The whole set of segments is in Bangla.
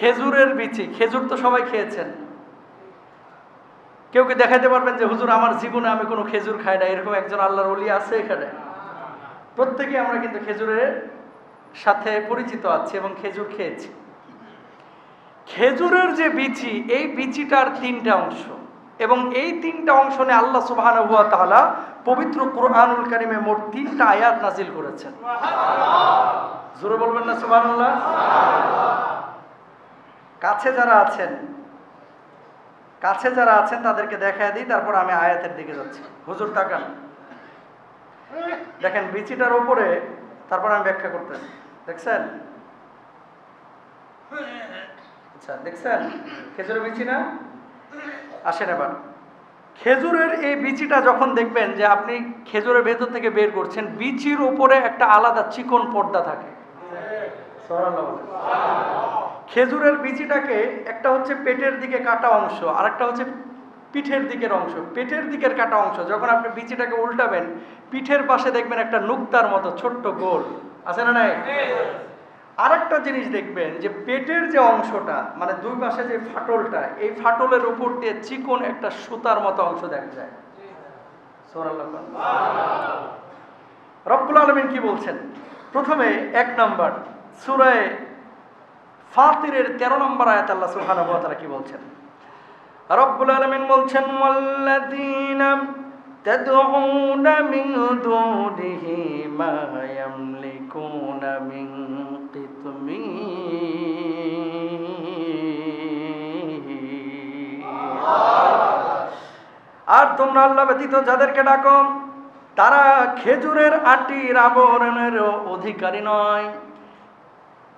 খেজুরের বিচি খেজুর তো সবাই খেয়েছেন। কেউ কি দেখাতে পারবেন যে হুজুর আমার জীবনে আমি কোনো খেজুর খাই না এরকম একজন আল্লাহর অলি আছে এখানে। প্রত্যেকে আমরা কিন্তু খেজুরের সাথে পরিচিত আছি এবং খেজুর খেয়েছি। খেজুরের যে বিচি এই বিচিটার তিনটা অংশ। এবং এই তিনটা অংশ নিয়ে আল্লাহ সুবহানাহু ওয়া তাআলা পবিত্র কোরআনুল কারিমে মোট তিনটা আয়াত নাজিল করেছেন। জোরে বলবেন না সুবহানাল্লাহ? কাছে যারা আছেন, কাছে যারা আছেন তাদেরকে দেখায় দিই, তারপর আমি আয়াতের দিকে যাচ্ছি। হুজুর, তাকান। দেখেন, বিচিটার উপরে, তারপর আমি ব্যাখ্যা করতেছি। দেখছেন? আচ্ছা দেখছেন? খেজুরের বিচি না? আসেন এবার। খেজুরের এই বিচিটা যখন দেখবেন যে আপনি খেজুরের ভেতর থেকে বের করছেন, বিচির উপরে একটা আলাদা চিকন পর্দা থাকে। বলেন। খেজুরের বিচিটাকে একটা হচ্ছে পেটের দিকে কাটা অংশ আর একটা হচ্ছে পিঠের দিকের অংশ। পেটের দিকের কাটা অংশ যখন আপনি বিচিটাকে উল্টাবেন পিঠের পাশে দেখবেন একটা নুক্তার মতো ছোট্ট গোল। আছে না নাই? আরেকটা জিনিস দেখবেন যে পেটের যে অংশটা মানে দুই পাশে যে ফাটলটা এই ফাটলের উপর দিয়ে চিকন একটা সুতার মতো অংশ দেখা যায়। রব্বুল আলমিন কি বলছেন? প্রথমে এক নম্বর সুরায় ফাতিরের তেরো নম্বর আয়াত আল্লাহ সুবহানাহু ওয়া তাআলা কি বলছেন রব্বুল আলামিন বলছেন ওয়াল্লাযীনা تدعون من دونه ما يملكون من قطمير আর তোমরা আল্লাহ ব্যতীত যাদেরকে ডাকো তারা খেজুরের আটির আবরণের অধিকারী নয়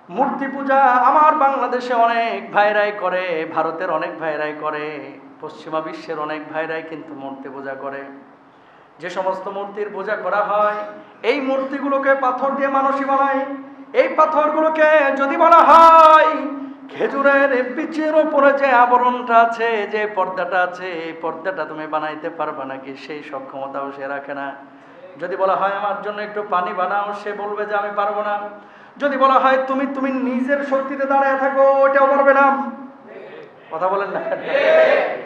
মূর্তি পূজা আমার বাংলাদেশে অনেক ভাইরাই করে, ভারতের অনেক ভাইরাই করে, পশ্চিমা বিশ্বের অনেক ভাইরাই কিন্তু মূর্তি পূজা করে। যে সমস্ত মূর্তির পূজা করা হয়, এই মূর্তিগুলোকে পাথর দিয়ে মানুষই বানায়। এই পাথরগুলোকে যদি বলা হয়, খেজুরের বিচের ওপরে যে আবরণটা আছে, যে পর্দাটা আছে, এই পর্দাটা তুমি বানাইতে পারবে নাকি? সেই সক্ষমতাও সে রাখে না। যদি বলা হয় আমার জন্য একটু পানি বানাও, সে বলবে যে আমি পারব না। যদি বলা হয় তুমি তুমি নিজের শক্তিতে দাঁড়ায় থাকো, ওইটাও পারবে না। কথা বলেন না।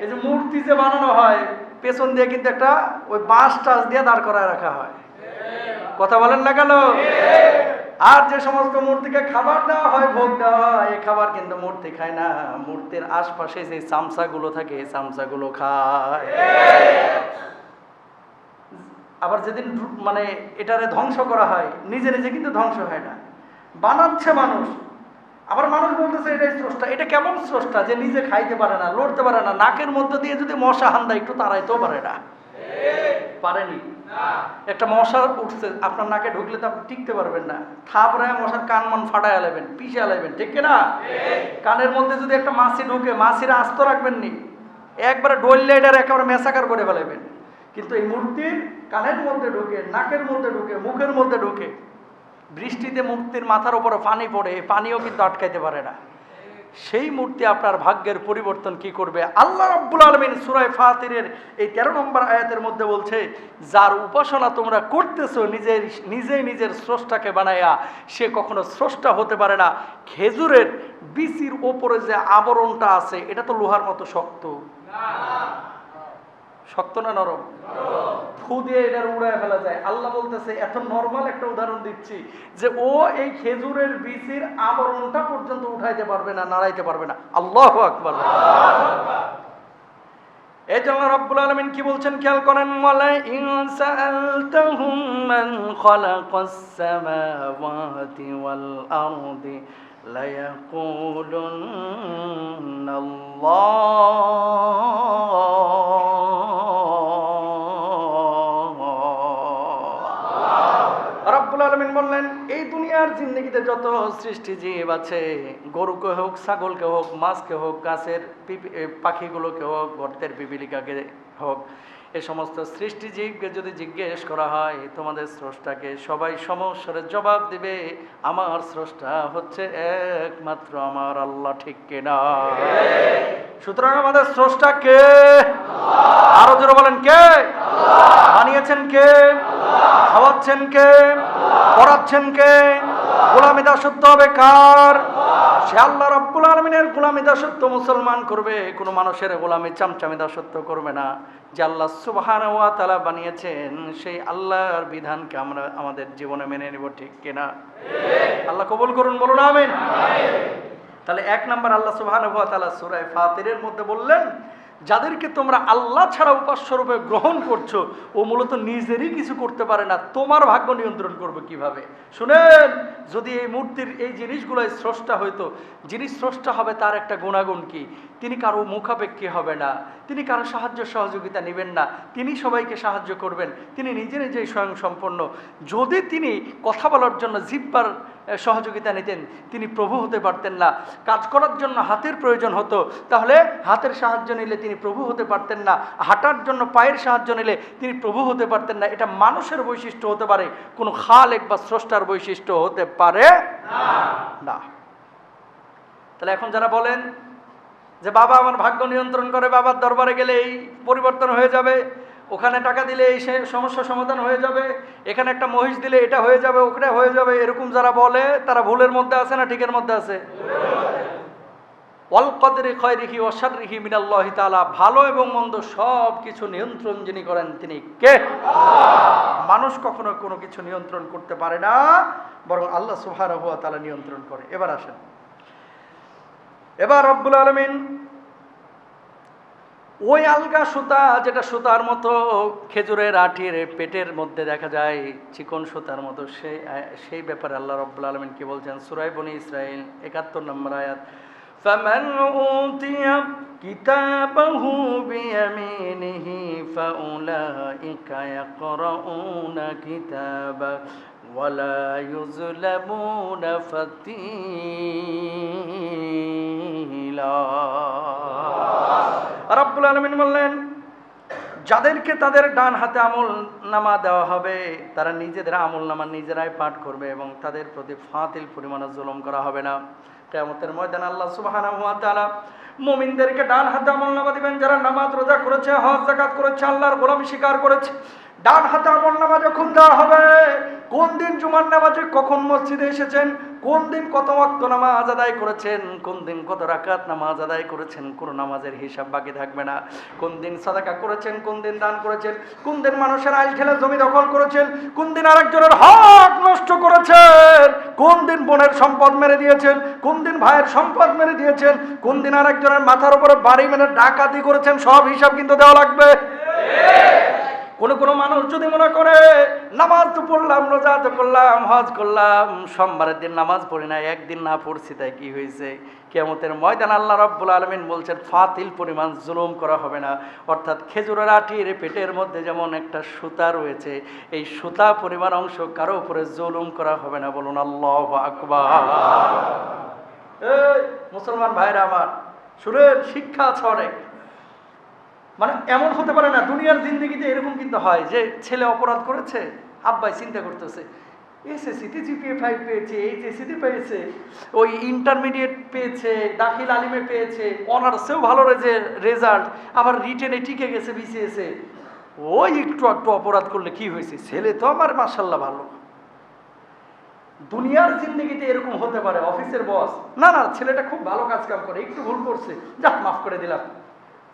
এই যে মূর্তি যে বানানো হয়, পেছন দিয়ে কিন্তু একটা ওই বাঁশ টাস দিয়ে দাঁড় করায় রাখা হয়। কথা বলেন না কেন? আর যে সমস্ত মূর্তিকে খাবার দেওয়া হয়, ভোগ দেওয়া হয় এই খাবার কিন্তু মূর্তি খায় না। মূর্তির আশপাশে যে চামচাগুলো থাকে, এই চামচাগুলো খায়। আবার যেদিন মানে এটারে ধ্বংস করা হয়, নিজে নিজে কিন্তু ধ্বংস হয় না। বানাচ্ছে মানুষ। আবার মানুষ বলতেছে, এটাই স্রষ্টা। এটা কেমন স্রষ্টা যে নিজে খাইতে পারে না, লড়তে পারে না? নাকের মধ্যে দিয়ে যদি মশা হান্দা, একটু তাড়াইতেও পারে না। পারেনি? একটা মশা উঠছে, আপনার নাকে ঢুকলে তো আপনি টিকতে পারবেন না। থাপড়ায় মশার কান মন ফাটায় আলাইবেন, পিষে আলাইবেন, ঠিক না কানের মধ্যে যদি একটা মাছি ঢুকে, মাছিরা আস্ত রাখবেন নি একবারে ডললে এটার একেবারে মেসাকার করে ফেলাইবেন। কিন্তু এই মূর্তির কানের মধ্যে ঢুকে, নাকের মধ্যে ঢুকে, মুখের মধ্যে ঢুকে বৃষ্টিতে মূর্তির মাথার উপরে পানি পড়ে, পানিও কিন্তু আটকাইতে পারে না। সেই মূর্তি আপনার ভাগ্যের পরিবর্তন কি করবে? আল্লাহ রাব্বুল আলমিন সুরায় ফাতিরের এই তেরো নম্বর আয়াতের মধ্যে বলছে, যার উপাসনা তোমরা করতেছো নিজের, নিজেই নিজের স্রষ্টাকে বানায়া সে কখনো স্রষ্টা হতে পারে না। খেজুরের বিচির ওপরে যে আবরণটা আছে, এটা তো লোহার মতো শক্ত। শক্ত না নরম? ফু দিয়ে এটার উড়ায় ফেলা যায়। আল্লাহ বলতেছে, এত নর্মাল একটা উদাহরণ দিচ্ছি যে ও এই খেজুরের বীজের আবরণটা পর্যন্ত উঠাইতে পারবে না, নাড়াইতে পারবে না। আল্লাহ আকবার। এই জন্য রব্বুল আলমিন কি বলছেন খেয়াল করেন? ওয়ালা ইন সাআলতাহুম মান খালাকাস সামাওয়াতি ওয়াল আরদি লায়াকুলুন্না আল্লাহ রব্বুল আলমিন বললেন, এই দুনিয়ার জিন্দগিতে যত সৃষ্টি জীব আছে, গরুকে হোক, ছাগলকে হোক, মাছকে হোক, গাছের পাখিগুলোকে হোক, গর্তের পিপিলিকাকে হোক এ সমস্ত সৃষ্টি জীবকে যদি জিজ্ঞেস করা হয়, তোমাদের স্রষ্টাকে সবাই সমস্যার জবাব দিবে, আমার স্রষ্টা হচ্ছে একমাত্র আমার আল্লাহ, ঠিক কিনা সুতরাং আমাদের স্রষ্টা কে? আরও জোরে বলেন কে? বানিয়েছেন কে? খাওয়াচ্ছেন কে? পড়াচ্ছেন কে? গোলামি দাসত্ব হবে কার? সে আল্লাহ রব্বুল আলমিনের গোলামি দাসত্ব মুসলমান করবে কোনো মানুষের গোলামি চামচামি দাসত্ব করবে না। যে আল্লাহ সুবাহান ওয়া তালা বানিয়েছেন সেই আল্লাহর বিধানকে আমরা আমাদের জীবনে মেনে নিব ঠিক কিনা? আল্লাহ কবুল করুন বলুন আমিন। তাহলে এক নম্বর আল্লাহ সুবাহান ওয়া তালা সুরায় ফাতিরের মধ্যে বললেন যাদেরকে তোমরা আল্লাহ ছাড়া উপাস্যরূপে গ্রহণ করছ, ও মূলত নিজেরই কিছু করতে পারে না, তোমার ভাগ্য নিয়ন্ত্রণ করবে কীভাবে? শুনেন, যদি এই মূর্তির এই জিনিসগুলোই স্রষ্টা হইতো, যিনি স্রষ্টা হবে তার একটা গুণাগুণ কি? তিনি কারও মুখাপেক্ষী হবে না, তিনি কারও সাহায্য সহযোগিতা নেবেন না, তিনি সবাইকে সাহায্য করবেন, তিনি নিজে নিজেই স্বয়ং সম্পন্ন। যদি তিনি কথা বলার জন্য জিব্বার সহযোগিতা নিতেন। তিনি প্রভু হতে পারতেন না। কাজ করার জন্য হাতের প্রয়োজন হতো। তাহলে হাতের সাহায্য নিলে তিনি প্রভু হতে পারতেন না। হাঁটার জন্য পায়ের সাহায্য নিলে তিনি প্রভু হতে পারতেন না। এটা মানুষের বৈশিষ্ট্য হতে পারে। কোনো খালেক বা স্রষ্টার বৈশিষ্ট্য হতে পারে না। তাহলে এখন যারা বলেন যে, বাবা, আমার ভাগ্য নিয়ন্ত্রণ করে, বাবার দরবারে গেলে এই পরিবর্তন হয়ে যাবে। ওখানে টাকা দিলে এই সমস্যা সমাধান হয়ে যাবে, এখানে একটা মহিষ দিলে এটা হয়ে যাবে ওখানে হয়ে যাবে, এরকম যারা বলে তারা ভুলের মধ্যে আছে না ঠিকের মধ্যে আছে? ওয়াল কদরি খয়রিহি ওয়াশাররিহি মিনাল্লাহি তাআলা, ভালো এবং মন্দ সব কিছু নিয়ন্ত্রণ যিনি করেন তিনি কে? মানুষ কখনো কোনো কিছু নিয়ন্ত্রণ করতে পারে না, বরং আল্লাহ সুবহানাহু ওয়া তাআলা নিয়ন্ত্রণ করে। এবার আসেন। এবার রব্বুল আলমিন ওই আলগা সুতা যেটা সুতার মতো খেজুরের আঠির পেটের মধ্যে দেখা যায় চিকন সুতার মতো সেই সেই ব্যাপারে আল্লাহ রব্বুল আলমিন কি বলছেন সুরাই বনি ইসরাইল একাত্তর নম্বর আয়াত فمن أوتي كتابه بيمينه فأولئك يقرؤون كتابه ولا يظلمون فتيلا রব্বুল আলমিন বললেন, যাদেরকে তাদের ডান হাতে আমল নামা দেওয়া হবে, তারা নিজেদের আমল নামা নিজেরাই পাঠ করবে এবং তাদের প্রতি ফাঁতিল পরিমাণে জুলুম করা হবে না। কেমতের ময়দান আল্লাহ তাআলা মুমিনদেরকে ডান হাতে আমল নামা দিবেন, যারা নামাজ রোজা করেছে, হজ জাকাত করেছে, আল্লাহর গোলামি স্বীকার করেছে। ডান হাতে আমল নামা যখন দেওয়া হবে কোন দিন জুমার নামাজে কখন মসজিদে এসেছেন কোন দিন কত ওয়াক্ত নামাজ আদায় করেছেন কোন দিন কত রাকাত নামাজ আদায় করেছেন কোন নামাজের হিসাব বাকি থাকবে না কোন দিন সাদাকা করেছেন কোন দিন দান করেছেন কোন দিন মানুষের আইল ঠেলে জমি দখল করেছেন কোন দিন আরেকজনের হক নষ্ট করেছেন কোন দিন বোনের সম্পদ মেরে দিয়েছেন কোন দিন ভাইয়ের সম্পদ মেরে দিয়েছেন কোন দিন আরেকজনের মাথার উপরে বাড়ি মেরে ডাকাতি করেছেন সব হিসাব কিন্তু দেওয়া লাগবে কোন কোন মানুষ যদি মনে করে নামাজ তো পড়লাম রোজা তো করলাম হজ করলাম সোমবারের দিন নামাজ পড়ি না একদিন না পড়ছি তাই কি হয়েছে কেমতের ময়দান আল্লাহ রব্বুল আলমিন বলছেন ফাতিল পরিমাণ জুলুম করা হবে না। অর্থাৎ খেজুরের আঠির পেটের মধ্যে যেমন একটা সুতা রয়েছে এই সুতা পরিমাণ অংশ কারও উপরে জুলুম করা হবে না। বলুন আল্লাহ আকবার। মুসলমান ভাইরা আমার শুনেন শিক্ষা আছে অনেক। মানে এমন হতে পারে না, দুনিয়ার জিন্দগিতে এরকম কিন্তু হয় যে ছেলে অপরাধ করেছে, আব্বাই চিন্তা করতেছে এসএসসিতে জিপিএ ফাইভ পেয়েছে এইচএসসিতে পেয়েছে, ওই ইন্টারমিডিয়েট পেয়েছে, দাখিল আলিমে পেয়েছে, অনার্সেও ভালো রেজে রেজাল্ট আবার রিটেনে টিকে গেছে বিসিএসে ওই একটু একটু অপরাধ করলে কি হয়েছে? ছেলে তো আমার মার্শাল্লাহ ভালো। দুনিয়ার জিন্দগিতে এরকম হতে পারে, অফিসের বস না না, ছেলেটা খুব ভালো কাজ কাম করে, একটু ভুল করছে, যাক, মাফ করে দিলাম।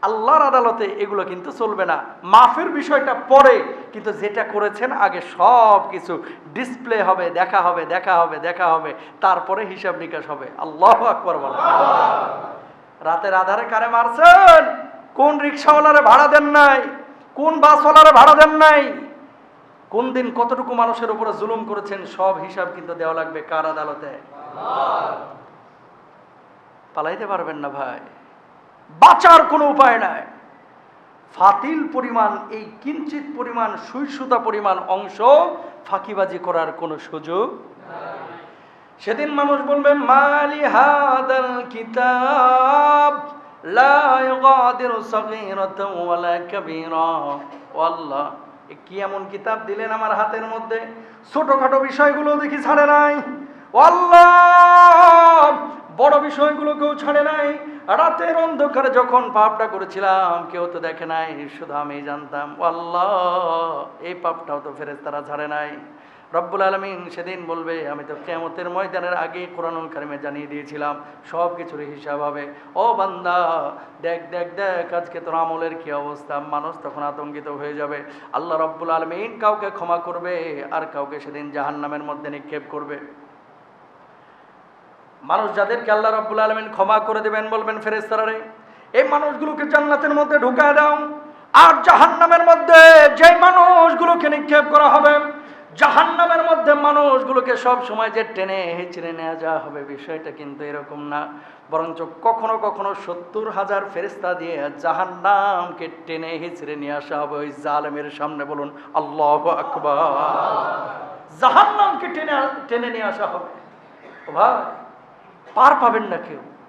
আল্লাহর আদালতে এগুলো কিন্তু চলবে না। মাফের বিষয়টা পরে, কিন্তু যেটা করেছেন আগে সব কিছু ডিসপ্লে হবে, দেখা হবে দেখা হবে দেখা হবে, তারপরে হিসাব নিকাশ হবে। আল্লাহ আকবর বলা রাতের আধারে কারে মারছেন? কোন রিক্সাওয়ালারে ভাড়া দেন নাই? কোন বাসওয়ালারে ভাড়া দেন নাই? কোন দিন কতটুকু মানুষের উপরে জুলুম করেছেন, সব হিসাব কিন্তু দেওয়া লাগবে কার আদালতে? পালাইতে পারবেন না ভাই। বাঁচার কোনো উপায় নাই। ফাতিল পরিমাণ, এই কিঞ্চিত পরিমাণ সুই সুতা পরিমাণ অংশ ফাঁকিবাজি করার কোনো সুযোগ সেদিন মানুষ বলবে মালি হাদাল কিতাব, লা কি এমন কিতাব দিলেন আমার হাতের মধ্যে? ছোটখাটো বিষয়গুলো দেখি ছাড়ে নাই। বড় বিষয়গুলো কেউ ছাড়ে নাই। রাতের অন্ধকারে যখন পাপটা করেছিলাম, কেউ তো দেখে নাই, শুধু আমি জানতাম, আল্লাহ, এই পাপটাও তো ফেরেস তারা ছাড়ে নাই। রব্বুল আলমিন সেদিন বলবে, আমি তো কেমতের ময়দানের আগে কোরআনুল কারিমে জানিয়ে দিয়েছিলাম সব কিছুর হিসাব হবে। ও বান্দা, দেখ দেখ দেখ, আজকে তোর আমলের কি অবস্থা? মানুষ তখন আতঙ্কিত হয়ে যাবে। আল্লাহ রব্বুল আলমিন কাউকে ক্ষমা করবে, আর কাউকে সেদিন জাহান্নামের মধ্যে নিক্ষেপ করবে। মানুষ যাদেরকে আল্লাহ রব্বুল আলমিন ক্ষমা করে দেবেন বলবেন ফেরেস্তারে এই মানুষগুলোকে জান্নাতের মধ্যে ঢুকায় দাও আর জাহান্নামের মধ্যে যে মানুষগুলোকে নিক্ষেপ করা হবে, জাহান্নামের মধ্যে মানুষগুলোকে সব সময় যে টেনে হেঁচড়ে নেওয়া যাওয়া হবে বিষয়টা কিন্তু এরকম না। বরঞ্চ কখনো কখনো সত্তর হাজার ফেরিস্তা দিয়ে জাহান্নামকে টেনে হেঁচড়ে নিয়ে আসা হবে ওই জালেমের সামনে বলুন, আল্লাহ আকবার। জাহান্নামকে টেনে টেনে নিয়ে আসা হবে। ভাই পার পাবেন না কেউ।